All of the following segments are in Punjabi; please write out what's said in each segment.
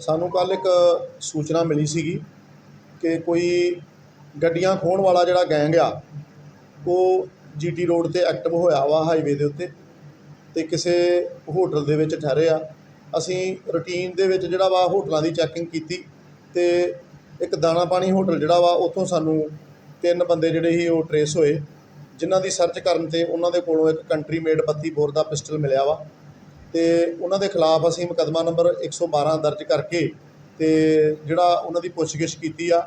ਸਾਨੂੰ ਕੱਲ੍ਹ ਇੱਕ ਸੂਚਨਾ ਮਿਲੀ ਸੀਗੀ ਕਿ ਕੋਈ ਗੱਡੀਆਂ ਖੋਹਣ ਵਾਲਾ ਜਿਹੜਾ ਗੈਂਗ ਆ, ਉਹ ਜੀ ਟੀ ਰੋਡ ਤੇ ਐਕਟਿਵ ਹੋਇਆ ਵਾ ਹਾਈਵੇ ਦੇ ਉੱਤੇ ਅਤੇ ਕਿਸੇ ਹੋਟਲ ਦੇ ਵਿੱਚ ਠਹਿਰੇ ਆ। ਅਸੀਂ ਰੂਟੀਨ ਦੇ ਵਿੱਚ ਜਿਹੜਾ ਵਾ ਹੋਟਲਾਂ ਦੀ ਚੈਕਿੰਗ ਕੀਤੀ ਅਤੇ ਇੱਕ ਦਾਣਾ ਪਾਣੀ ਹੋਟਲ ਜਿਹੜਾ ਵਾ, ਉੱਥੋਂ ਸਾਨੂੰ ਤਿੰਨ ਬੰਦੇ ਜਿਹੜੇ ਸੀ ਉਹ ਟਰੇਸ ਹੋਏ, ਜਿਨ੍ਹਾਂ ਦੀ ਸਰਚ ਕਰਨ ਤੇ ਉਹਨਾਂ ਦੇ ਕੋਲੋਂ ਇੱਕ ਕੰਟਰੀ ਮੇਡ 32 ਬੋਰ ਦਾ ਪਿਸਟਲ ਮਿਲਿਆ ਵਾ। ਤੇ ਉਹਨਾਂ ਦੇ ਖਿਲਾਫ ਅਸੀਂ ਮੁਕੱਦਮਾ ਨੰਬਰ 112 ਦਰਜ ਕਰਕੇ ਤੇ ਜਿਹੜਾ ਉਹਨਾਂ ਦੀ ਪੁੱਛਗਿੱਛ ਕੀਤੀ ਆ।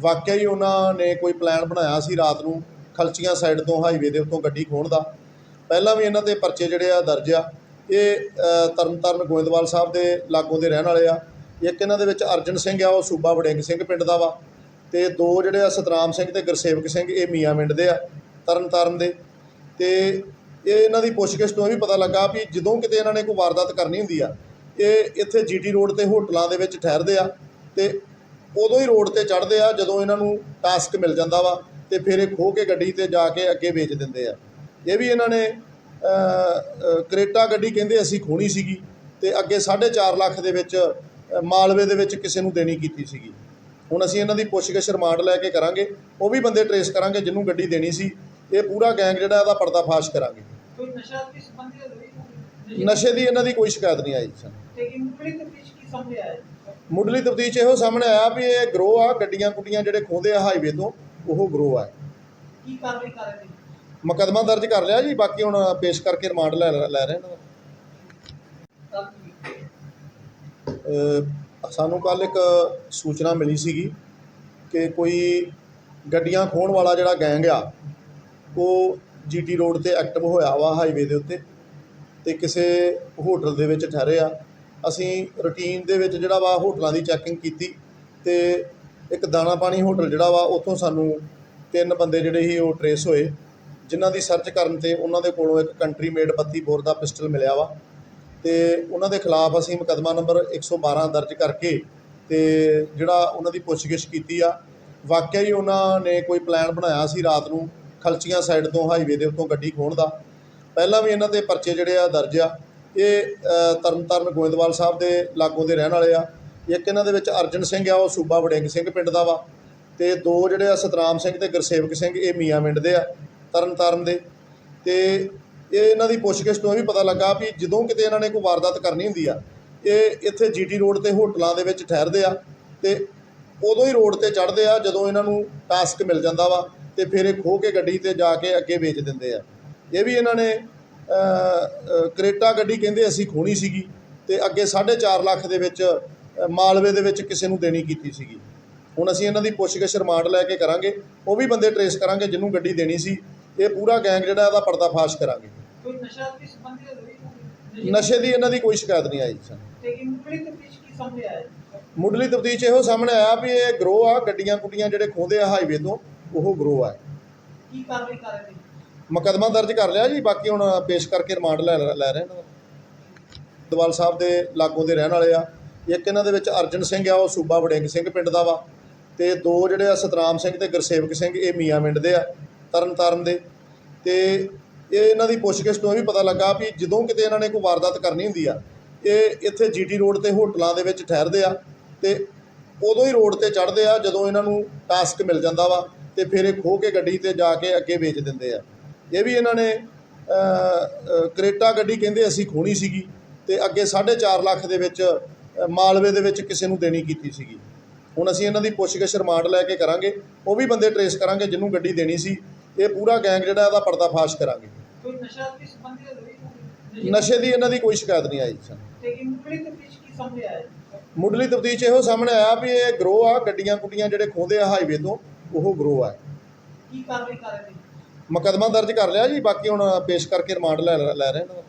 ਵਾਕਿਆ ਹੀ ਉਹਨਾਂ ਨੇ ਕੋਈ ਪਲਾਨ ਬਣਾਇਆ ਸੀ ਰਾਤ ਨੂੰ ਖਲਚੀਆਂ ਸਾਈਡ ਤੋਂ ਹਾਈਵੇ ਦੇ ਉੱਤੋਂ ਗੱਡੀ ਖੋਹਣ ਦਾ। ਪਹਿਲਾਂ ਵੀ ਇਹਨਾਂ ਤੇ ਪਰਚੇ ਜਿਹੜੇ ਆ ਦਰਜ ਆ। ਇਹ ਤਰਨਤਾਰਨ ਗੋਇੰਦਵਾਲ ਸਾਹਿਬ ਦੇ ਲਾਗੋਂ ਦੇ ਰਹਿਣ ਵਾਲੇ ਆ। ਇੱਕ ਇਹਨਾਂ ਦੇ ਵਿੱਚ ਅਰਜਨ ਸਿੰਘ ਆ, ਉਹ ਸੂਬਾ ਵੜਿੰਗ ਸਿੰਘ ਪਿੰਡ ਦਾ ਵਾ। ਤੇ ਦੋ ਜਿਹੜੇ ਆ ਸਤਨਾਮ ਸਿੰਘ ਤੇ ਗੁਰਸੇਵਕ ਸਿੰਘ, ਇਹ ਮੀਆਂ ਪਿੰਡ ਦੇ ਆ ਤਰਨਤਾਰਨ ਦੇ। ਤੇ ਇਹ ਇਹਨਾਂ ਦੀ ਪੁੱਛਗਿੱਛ ਤੋਂ ਇਹ ਵੀ ਪਤਾ ਲੱਗਾ ਵੀ ਜਦੋਂ ਕਿਤੇ ਇਹਨਾਂ ਨੇ ਕੋਈ ਵਾਰਦਾਤ ਕਰਨੀ ਹੁੰਦੀ ਆ, ਇਹ ਇੱਥੇ ਜੀਟੀ ਰੋਡ ਤੇ ਹੋਟਲਾਂ ਦੇ ਵਿੱਚ ਠਹਿਰਦੇ ਆ ਤੇ ਉਦੋਂ ਹੀ ਰੋਡ ਤੇ ਚੜ੍ਹਦੇ ਆ ਜਦੋਂ ਇਹਨਾਂ ਨੂੰ ਟਾਸਕ ਮਿਲ ਜਾਂਦਾ ਵਾ ਤੇ ਫਿਰ ਇਹ ਖੋ ਕੇ ਗੱਡੀ ਤੇ ਜਾ ਕੇ ਅੱਗੇ ਵੇਚ ਦਿੰਦੇ ਆ। ਇਹ ਵੀ ਇਹਨਾਂ ਨੇ ਕਰੇਟਾ ਗੱਡੀ ਕਹਿੰਦੇ ਅਸੀਂ ਖੋਣੀ ਸੀਗੀ ਤੇ ਅੱਗੇ 4.5 ਲੱਖ ਦੇ ਵਿੱਚ ਮਾਲਵੇ ਦੇ ਵਿੱਚ ਕਿਸੇ ਨੂੰ ਦੇਣੀ ਕੀਤੀ ਸੀਗੀ। ਹੁਣ ਅਸੀਂ ਇਹਨਾਂ ਦੀ ਪੁੱਛਗਿੱਛ ਰਿਮਾਂਡ ਲੈ ਕੇ ਕਰਾਂਗੇ, ਉਹ ਵੀ ਬੰਦੇ ਟਰੇਸ ਕਰਾਂਗੇ ਜਿਹਨੂੰ ਗੱਡੀ ਦੇਣੀ ਸੀ। ਇਹ ਪੂਰਾ ਗੈਂਗ ਜਿਹੜਾ ਇਹਦਾ ਪਰਦਾਫਾਸ਼ ਕਰਾਂਗੇ। ਕੋਈ ਨਸ਼ਾ ਵੀ ਸੰਬੰਧਿਤ ਹੋਈ ਨਸ਼ੇ ਦੀ ਇਹਨਾਂ ਦੀ ਕੋਈ ਸ਼ਿਕਾਇਤ ਨਹੀਂ ਆਈ ਸਾਨੂੰ। ਲੇਕਿਨ ਮੁਕਲੀ ਤਫਤੀਸ਼ ਕੀ ਸਾਹਮਣੇ ਆਇਆ ਹੈ? ਮੁੱਢਲੀ ਤਫਤੀਸ਼ ਇਹੋ ਸਾਹਮਣੇ ਆਇਆ ਵੀ ਇਹ ਗਰੋਹ ਆ ਗੱਡੀਆਂ ਗੁੱਡੀਆਂ ਜਿਹੜੇ ਖੋਹਦੇ ਆ ਹਾਈਵੇ ਤੋਂ ਉਹ ਗਰੋਹ ਆ। ਕੀ ਕਾਰਵਾਈ ਕਰ ਰਹੇ ਨੇ? ਮੁਕੱਦਮਾ ਦਰਜ ਕਰ ਲਿਆ ਜੀ ਬਾਕੀ ਹੁਣ ਪੇਸ਼ ਕਰਕੇ ਰਿਮਾਂਡ ਲੈ ਲੈ ਰਹੇ ਨੇ। ਸਾਨੂੰ ਕੱਲ ਇੱਕ ਸੂਚਨਾ ਮਿਲੀ ਸੀਗੀ ਕਿ ਕੋਈ ਗੱਡੀਆਂ ਖੋਹਣ ਵਾਲਾ ਜਿਹੜਾ ਗੈਂਗ ਆ ਉਹ ਜੀਟੀ ਰੋਡ ਤੇ ਐਕਟਿਵ ਹੋਇਆ ਵਾ ਹਾਈਵੇ ਦੇ ਉੱਤੇ ਅਤੇ ਕਿਸੇ ਹੋਟਲ ਦੇ ਵਿੱਚ ਠਹਿਰੇ ਆ। ਅਸੀਂ ਰੂਟੀਨ ਦੇ ਵਿੱਚ ਜਿਹੜਾ ਵਾ ਹੋਟਲਾਂ ਦੀ ਚੈਕਿੰਗ ਕੀਤੀ ਅਤੇ ਇੱਕ ਦਾਣਾ ਪਾਣੀ ਹੋਟਲ ਜਿਹੜਾ ਵਾ ਉੱਥੋਂ ਸਾਨੂੰ ਤਿੰਨ ਬੰਦੇ ਜਿਹੜੇ ਸੀ ਉਹ ਟਰੇਸ ਹੋਏ, ਜਿਨ੍ਹਾਂ ਦੀ ਸਰਚ ਕਰਨ ਤੇ ਉਹਨਾਂ ਦੇ ਕੋਲੋਂ ਇੱਕ ਕੰਟਰੀ ਮੇਡ 32 ਬੋਰ ਦਾ ਪਿਸਟਲ ਮਿਲਿਆ ਵਾ। ਤੇ ਉਹਨਾਂ ਦੇ ਖਿਲਾਫ ਅਸੀਂ ਮੁਕੱਦਮਾ ਨੰਬਰ 112 ਦਰਜ ਕਰਕੇ ਤੇ ਜਿਹੜਾ ਉਹਨਾਂ ਦੀ ਪੁੱਛਗਿੱਛ ਕੀਤੀ ਆ। ਵਾਕਿਆ ਹੀ ਉਹਨਾਂ ਨੇ ਕੋਈ ਪਲਾਨ ਬਣਾਇਆ ਸੀ ਰਾਤ ਨੂੰ ਖਲਚੀਆਂ ਸਾਈਡ ਤੋਂ ਹਾਈਵੇ ਦੇ ਉੱਤੋਂ ਗੱਡੀ ਖੋਹਣ ਦਾ। ਪਹਿਲਾਂ ਵੀ ਇਹਨਾਂ ਦੇ ਪਰਚੇ ਜਿਹੜੇ ਆ ਦਰਜ ਆ। ਇਹ ਤਰਨਤਾਰਨ ਗੋਇੰਦਵਾਲ ਸਾਹਿਬ ਦੇ ਲਾਗੋਂ ਦੇ ਰਹਿਣ ਵਾਲੇ ਆ। ਇੱਕ ਇਹਨਾਂ ਦੇ ਵਿੱਚ ਅਰਜਨ ਸਿੰਘ ਆ, ਉਹ ਸੂਬਾ ਵੜਿੰਗ ਸਿੰਘ ਪਿੰਡ ਦਾ ਵਾ। ਤੇ ਦੋ ਜਿਹੜੇ ਆ ਸਤਰਾਮ ਸਿੰਘ ਤੇ ਗੁਰਸੇਵਕ ਸਿੰਘ, ਇਹ ਮੀਆਂ ਮਿੰਡ ਦੇ ਆ, ਤਰਨਤਾਰਨ ਦੇ। ਤੇ ਇਹ ਇਹਨਾਂ ਦੀ ਪੁੱਛਗਿੱਛ ਤੋਂ ਇਹ ਵੀ ਪਤਾ ਲੱਗਾ ਵੀ ਜਦੋਂ ਕਿਤੇ ਇਹਨਾਂ ਨੇ ਕੋਈ ਵਾਰਦਾਤ ਕਰਨੀ ਹੁੰਦੀ ਆ, ਇਹ ਇੱਥੇ ਜੀਟੀ ਰੋਡ ਤੇ ਹੋਟਲਾਂ ਦੇ ਵਿੱਚ ਠਹਿਰਦੇ ਆ। ਤੇ ਉਦੋਂ ਹੀ ਰੋਡ ਤੇ ਚੜ੍ਹਦੇ ਆ, ਜਦੋਂ ਇਹਨਾਂ ਨੂੰ ਟਾਸਕ ਮਿਲ ਜਾਂਦਾ ਵਾ। ਤੇ ਫਿਰ ਇਹ ਖੋਹ ਕੇ ਗੱਡੀ ਤੇ ਜਾ ਕੇ ਅੱਗੇ ਵੇਚ ਦਿੰਦੇ ਆ। ਇਹ ਵੀ ਇਹਨਾਂ ਨੇ ਕਰੇਟਾ ਗੱਡੀ ਕਹਿੰਦੇ ਅਸੀਂ ਖੋਣੀ ਸੀਗੀ ਤੇ ਅੱਗੇ 4.5 ਲੱਖ ਦੇ ਵਿੱਚ ਮਾਲਵੇ ਦੇ ਵਿੱਚ ਕਿਸੇ ਨੂੰ ਦੇਣੀ ਕੀਤੀ ਸੀਗੀ। ਹੁਣ ਅਸੀਂ ਇਹਨਾਂ ਦੀ ਪੁੱਛਗਿੱਛ ਰਿਮਾਂਡ ਲੈ ਕੇ ਕਰਾਂਗੇ ਉਹ ਵੀ ਬੰਦੇ ਟਰੇਸ ਕਰਾਂਗੇ ਜਿਹਨੂੰ ਗੱਡੀ ਦੇਣੀ ਸੀ। ਇਹ ਪੂਰਾ ਗੈਂਗ ਜਿਹੜਾ ਇਹਦਾ ਪਰਦਾਫਾਸ਼ ਕਰਾਂਗੇ। ਕੋਈ ਨਸ਼ਾ ਦੀ ਇਹਨਾਂ ਦੀ ਕੋਈ ਸ਼ਿਕਾਇਤ ਨਹੀਂ ਆਈ ਹੈ? ਮੁੱਢਲੀ ਤਫਤੀਸ਼ ਇਹੋ ਸਾਹਮਣੇ ਆਇਆ ਵੀ ਇਹ ਗਰੋਹ ਆ ਗੱਡੀਆਂ ਗੁੱਡੀਆਂ ਜਿਹੜੇ ਖੋਹਦੇ ਆ ਹਾਈਵੇ ਤੋਂ ਉਹ ਗਰੋਹ ਆ। ਕੀ ਕਾਰਵਾਈ ਕਰ ਰਹੇ ਨੇ? ਮੁਕੱਦਮਾ ਦਰਜ ਕਰ ਲਿਆ ਜੀ ਬਾਕੀ ਹੁਣ ਪੇਸ਼ ਕਰਕੇ ਰਿਮਾਂਡ ਲੈ ਲੈ ਰਹੇ ਨੇ। ਦਵਾਲ ਸਾਹਿਬ ਦੇ ਲਾਗੋਂ ਦੇ ਰਹਿਣ ਵਾਲੇ ਆ। ਇੱਕ ਇਹਨਾਂ ਦੇ ਵਿੱਚ ਅਰਜਨ ਸਿੰਘ ਆ ਉਹ ਸੂਬਾ ਵੜਿੰਗ ਸਿੰਘ ਪਿੰਡ ਦਾ ਵਾ। ਤੇ ਦੋ ਜਿਹੜੇ ਆ ਸਤਨਾਮ ਸਿੰਘ ਤੇ ਗੁਰਸੇਵਕ ਸਿੰਘ ਇਹ ਮੀਆਂ ਮਿੰਡ ਦੇ ਆ ਤਰਨਤਾਰਨ ਦੇ। ਤੇ ਇਹ ਇਹਨਾਂ ਦੀ ਪੁੱਛਗਿੱਛ ਤੋਂ ਇਹ ਵੀ ਪਤਾ ਲੱਗਾ ਵੀ ਜਦੋਂ ਕਿਤੇ ਇਹਨਾਂ ਨੇ ਕੋਈ ਵਾਰਦਾਤ ਕਰਨੀ ਹੁੰਦੀ ਆ ਇਹ ਇੱਥੇ ਜੀਟੀ ਰੋਡ ਤੇ ਹੋਟਲਾਂ ਦੇ ਵਿੱਚ ਠਹਿਰਦੇ ਆ। ਤੇ ਉਦੋਂ ਹੀ ਰੋਡ ਤੇ ਚੜ੍ਹਦੇ ਆ ਜਦੋਂ ਇਹਨਾਂ ਨੂੰ ਟਾਸਕ ਮਿਲ ਜਾਂਦਾ ਵਾ। ਤੇ ਫਿਰ ਇਹ ਖੋਹ ਕੇ ਗੱਡੀ ਤੇ ਜਾ ਕੇ ਅੱਗੇ ਵੇਚ ਦਿੰਦੇ ਆ। ਇਹ ਵੀ ਇਹਨਾਂ ਨੇ ਕਰੇਟਾ ਗੱਡੀ ਕਹਿੰਦੇ ਅਸੀਂ ਖੋਣੀ ਸੀਗੀ ਤੇ ਅੱਗੇ 4.5 ਲੱਖ ਦੇ ਵਿੱਚ ਮਾਲਵੇ ਦੇ ਵਿੱਚ ਕਿਸੇ ਨੂੰ ਦੇਣੀ ਕੀਤੀ ਸੀਗੀ। ਹੁਣ ਅਸੀਂ ਇਹਨਾਂ ਦੀ ਪੁੱਛਗਿੱਛ ਰਿਮਾਂਡ ਲੈ ਕੇ ਕਰਾਂਗੇ ਉਹ ਵੀ ਬੰਦੇ ਟਰੇਸ ਕਰਾਂਗੇ ਜਿਹਨੂੰ ਗੱਡੀ ਦੇਣੀ ਸੀ। ਇਹ ਪੂਰਾ ਗੈਂਗ ਜਿਹੜਾ ਇਹਦਾ ਪਰਦਾਫਾਸ਼ ਕਰਾਂਗੇ। ਕੋਈ ਨਸ਼ਾ ਦੀ ਇਹਨਾਂ ਦੀ ਕੋਈ ਸ਼ਿਕਾਇਤ ਨਹੀਂ ਆਈ ਸਾਨੂੰ ਲੇਕਿਨ ਮੁਕਲੀ ਤਫਤੀਸ਼ ਕੀ ਸਾਹਮਣੇ ਆਇਆ ਹੈ? ਮੁੱਢਲੀ ਤਫਤੀਸ਼ ਇਹੋ ਸਾਹਮਣੇ ਆਇਆ ਵੀ ਇਹ ਗਰੋਹ ਆ ਗੱਡੀਆਂ ਗੁੱਡੀਆਂ ਜਿਹੜੇ ਖੋਹਦੇ ਆ ਹਾਈਵੇ ਤੋਂ ਉਹ ਗਰੋਹ ਆ। ਕੀ ਕਾਰਵਾਈ ਕਰ ਰਹੇ ਨੇ? ਮੁਕੱਦਮਾ ਦਰਜ ਕਰ ਲਿਆ ਜੀ ਬਾਕੀ ਹੁਣ ਪੇਸ਼ ਕਰਕੇ ਰਿਮਾਂਡ ਲੈ ਲੈ ਰਹੇ ਨੇ।